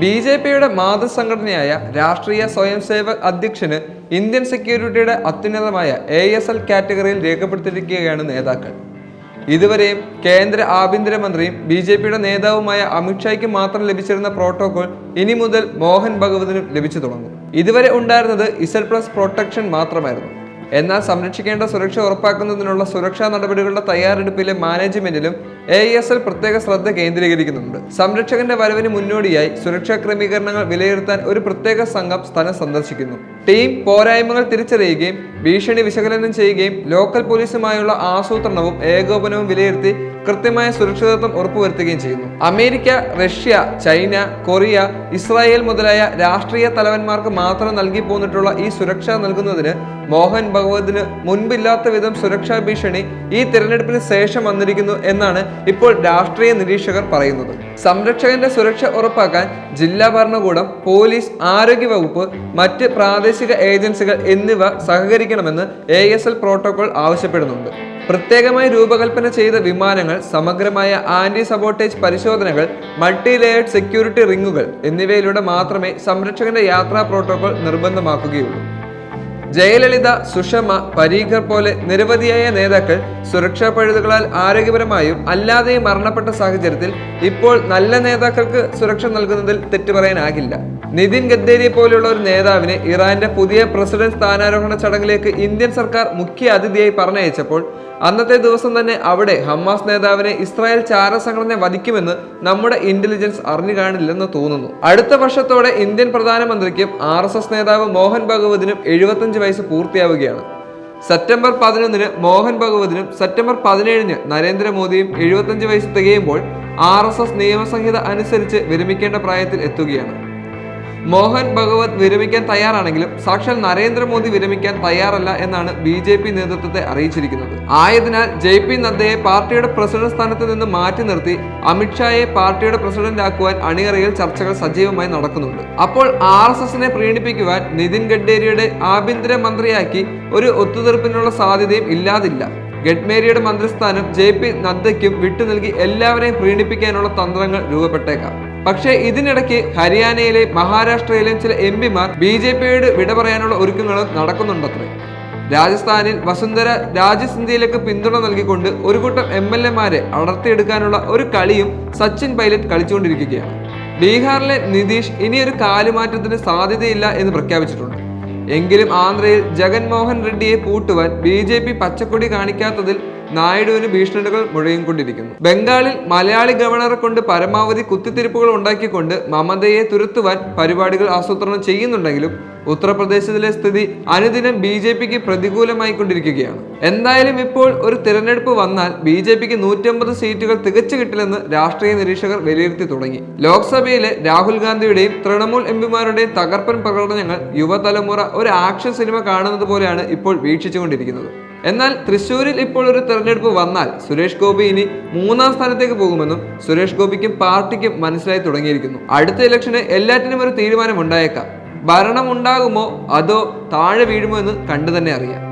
B J പിയുടെ മാതൃസംഘടനയായ രാഷ്ട്രീയ സ്വയം സേവക് അധ്യക്ഷന് ഇന്ത്യൻ സെക്യൂരിറ്റിയുടെ അത്യുന്നതമായ എ എസ് എൽ കാറ്റഗറിയിൽ രേഖപ്പെടുത്തിയിരിക്കുകയാണ് നേതാക്കൾ. ഇതുവരെയും കേന്ദ്ര ആഭ്യന്തരമന്ത്രിയും ബി ജെ പിയുടെ നേതാവുമായ അമിത്ഷായ്ക്ക് മാത്രം ലഭിച്ചിരുന്ന പ്രോട്ടോകോൾ ഇനി മുതൽ മോഹൻ ഭഗവതിനും ലഭിച്ചു തുടങ്ങും. ഇതുവരെ ഉണ്ടായിരുന്നത് ഇസൽ പ്ലസ് പ്രൊട്ടക്ഷൻ മാത്രമായിരുന്നു. എന്നാൽ സംരക്ഷിക്കേണ്ട സുരക്ഷ ഉറപ്പാക്കുന്നതിനുള്ള സുരക്ഷാ നടപടികളുടെ തയ്യാറെടുപ്പിലെ മാനേജ്മെന്റിലും എ എസ് എൽ പ്രത്യേക ശ്രദ്ധ കേന്ദ്രീകരിക്കുന്നുണ്ട്. സംരക്ഷകന്റെ വരവിന് മുന്നോടിയായി സുരക്ഷാ ക്രമീകരണങ്ങൾ വിലയിരുത്താൻ ഒരു പ്രത്യേക സംഘം സ്ഥലം സന്ദർശിക്കുന്നു. ടീം പോരായ്മകൾ തിരിച്ചറിയുകയും ഭീഷണി വിശകലനം ചെയ്യുകയും ലോക്കൽ പോലീസുമായുള്ള ആസൂത്രണവും ഏകോപനവും വിലയിരുത്തി കൃത്യമായ സുരക്ഷിതത്വം ഉറപ്പുവരുത്തുകയും ചെയ്യുന്നു. America Russia China Korea Israel മുതലായ രാഷ്ട്രീയ തലവന്മാർക്ക് മാത്രം നൽകി പോന്നിട്ടുള്ള ഈ സുരക്ഷ നൽകുന്നതിന് മോഹൻ ഭഗവതിന് മുൻപില്ലാത്ത വിധം സുരക്ഷാ ഭീഷണി ഈ തിരഞ്ഞെടുപ്പിന് ശേഷം വന്നിരിക്കുന്നു എന്നാണ് ഇപ്പോൾ രാഷ്ട്രീയ നിരീക്ഷകർ പറയുന്നത്. സംരക്ഷകന്റെ സുരക്ഷ ഉറപ്പാക്കാൻ ജില്ലാ ഭരണകൂടം പോലീസ് ആരോഗ്യ വകുപ്പ് മറ്റ് പ്രാദേശിക ഏജൻസികൾ എന്നിവ സഹകരിക്കണമെന്ന് എ പ്രോട്ടോകോൾ ആവശ്യപ്പെടുന്നുണ്ട്. പ്രത്യേകമായി രൂപകൽപ്പന ചെയ്ത വിമാനങ്ങൾ സമഗ്രമായ ആന്റി സബോട്ടേജ് പരിശോധനകൾ മൾട്ടി ലേയേഡ് സെക്യൂരിറ്റി റിങ്ങുകൾ എന്നിവയിലൂടെ മാത്രമേ സംരക്ഷകന്റെ യാത്രാ പ്രോട്ടോകോൾ നിർബന്ധമാക്കുകയുള്ളൂ. ജയലളിത സുഷമ പരീഖർ പോലെ നിരവധിയായ നേതാക്കൾ സുരക്ഷാ പഴുതുകളാൽ ആരോഗ്യപരമായും അല്ലാതെയും മരണപ്പെട്ട സാഹചര്യത്തിൽ ഇപ്പോൾ നല്ല നേതാക്കൾക്ക് സുരക്ഷ നൽകുന്നതിൽ തെറ്റു പറയാനാകില്ല നിതിൻ ഗദ്ദേരിയെ പോലെയുള്ള ഒരു നേതാവിനെ ഇറാന്റെ പുതിയ പ്രസിഡന്റ് സ്ഥാനാരോഹണ ചടങ്ങിലേക്ക് ഇന്ത്യൻ സർക്കാർ മുഖ്യ അതിഥിയായി പറഞ്ഞയച്ചപ്പോൾ അന്നത്തെ ദിവസം തന്നെ അവിടെ ഹമാസ് നേതാവിനെ ഇസ്രായേൽ ചാര സംഘടന വധിക്കുമെന്ന് നമ്മുടെ ഇന്റലിജൻസ് അറിഞ്ഞു കാണില്ലെന്ന് തോന്നുന്നു. അടുത്ത വർഷത്തോടെ ഇന്ത്യൻ പ്രധാനമന്ത്രിക്കും ആർ നേതാവ് മോഹൻ ഭഗവതിനും എഴുപത്തഞ്ച് വയസ്സ് പൂർത്തിയാവുകയാണ്. സെപ്റ്റംബർ പതിനൊന്നിന് മോഹൻ ഭഗവതിനും സെപ്റ്റംബർ പതിനേഴിന് നരേന്ദ്രമോദിയും എഴുപത്തഞ്ച് വയസ്സ് തികയുമ്പോൾ ആർ എസ് എസ് നിയമസംഹിത അനുസരിച്ച് വിരമിക്കേണ്ട പ്രായത്തിൽ എത്തുകയാണ്. മോഹൻ ഭഗവത് വിരമിക്കാൻ തയ്യാറാണെങ്കിലും സാക്ഷാൽ നരേന്ദ്രമോദി വിരമിക്കാൻ തയ്യാറല്ല എന്നാണ് ബി ജെ പി നേതൃത്വത്തെ അറിയിച്ചിരിക്കുന്നത്. ആയതിനാൽ ജെ പി നദ്ദയെ പാർട്ടിയുടെ പ്രസിഡന്റ് സ്ഥാനത്ത് നിന്ന് മാറ്റി നിർത്തി അമിത്ഷായെ പാർട്ടിയുടെ പ്രസിഡന്റ് ആക്കുവാൻ അണിയറയിൽ ചർച്ചകൾ സജീവമായി നടക്കുന്നുണ്ട്. അപ്പോൾ ആർ എസ് എസിനെ പ്രീണിപ്പിക്കുവാൻ നിതിൻ ഗഡ്കരിയുടെ ആഭ്യന്തര മന്ത്രിയാക്കി ഒരു ഒത്തുതീർപ്പിനുള്ള സാധ്യതയും ഇല്ലാതില്ല. ഗഡ്മേരിയുടെ മന്ത്രിസ്ഥാനം ജെ പി നദ്ദയ്ക്കും വിട്ടു നൽകി എല്ലാവരെയും പ്രീണിപ്പിക്കാനുള്ള തന്ത്രങ്ങൾ രൂപപ്പെട്ടേക്കാം. പക്ഷേ ഇതിനിടയ്ക്ക് ഹരിയാനയിലെ മഹാരാഷ്ട്രയിലെയും ചില എം പിമാർ ബി ജെ പിയോട് വിട പറയാനുള്ള ഒരുക്കങ്ങളും നടക്കുന്നുണ്ടത്രേ. രാജസ്ഥാനിൽ വസുന്ധര രാജസിന്ധ്യയിലേക്ക് പിന്തുണ നൽകിക്കൊണ്ട് ഒരു കൂട്ടം എം എൽ എമാരെ അടർത്തിയെടുക്കാനുള്ള ഒരു കളിയും സച്ചിൻ പൈലറ്റ് കളിച്ചുകൊണ്ടിരിക്കുകയാണ്. ബീഹാറിലെ നിതീഷ് ഇനിയൊരു കാലുമാറ്റത്തിന് സാധ്യതയില്ല എന്ന് പ്രഖ്യാപിച്ചിട്ടുണ്ട്. എങ്കിലും ആന്ധ്രയിൽ ജഗൻമോഹൻ റെഡ്ഡിയെ പൂട്ടുവാൻ ബി ജെ പി പച്ചക്കൊടി കാണിക്കാത്തതിൽ നായിഡുവിന് ഭീഷണികൾ മുഴങ്ങിക്കൊണ്ടിരിക്കുന്നു. ബംഗാളിൽ മലയാളി ഗവർണറെ കൊണ്ട് പരമാവധി കുത്തിത്തിരിപ്പുകൾ ഉണ്ടാക്കിക്കൊണ്ട് മമതയെ തുരത്തുവാൻ പരിപാടികൾ ആസൂത്രണം ചെയ്യുന്നുണ്ടെങ്കിലും ഉത്തർപ്രദേശിലെ സ്ഥിതി അനുദിനം ബി ജെ പിക്ക് പ്രതികൂലമായി കൊണ്ടിരിക്കുകയാണ് എന്തായാലും ഇപ്പോൾ ഒരു തിരഞ്ഞെടുപ്പ് വന്നാൽ ബി ജെ പിക്ക് നൂറ്റമ്പത് സീറ്റുകൾ തികച്ചു കിട്ടില്ലെന്ന് രാഷ്ട്രീയ നിരീക്ഷകർ വിലയിരുത്തി തുടങ്ങി. ലോക്സഭയിലെ രാഹുൽ ഗാന്ധിയുടെയും തൃണമൂൽ എം പിമാരുടെയും തകർപ്പൻ പ്രകടനങ്ങൾ യുവതലമുറ ഒരു ആക്ഷൻ സിനിമ കാണുന്നത് പോലെയാണ് ഇപ്പോൾ വീക്ഷിച്ചുകൊണ്ടിരിക്കുന്നത്. എന്നാൽ തൃശ്ശൂരിൽ ഇപ്പോൾ ഒരു തെരഞ്ഞെടുപ്പ് വന്നാൽ സുരേഷ് ഗോപി ഇനി മൂന്നാം സ്ഥാനത്തേക്ക് പോകുമെന്നും സുരേഷ് ഗോപിക്കും പാർട്ടിക്കും മനസ്സിലായി തുടങ്ങിയിരിക്കുന്നു. അടുത്ത ഇലക്ഷന് എല്ലാറ്റിനും ഒരു തീരുമാനം ഉണ്ടായേക്കാം ഭരണം ഉണ്ടാകുമോ അതോ താഴെ വീഴുമോ എന്ന് കണ്ടു തന്നെ അറിയാം.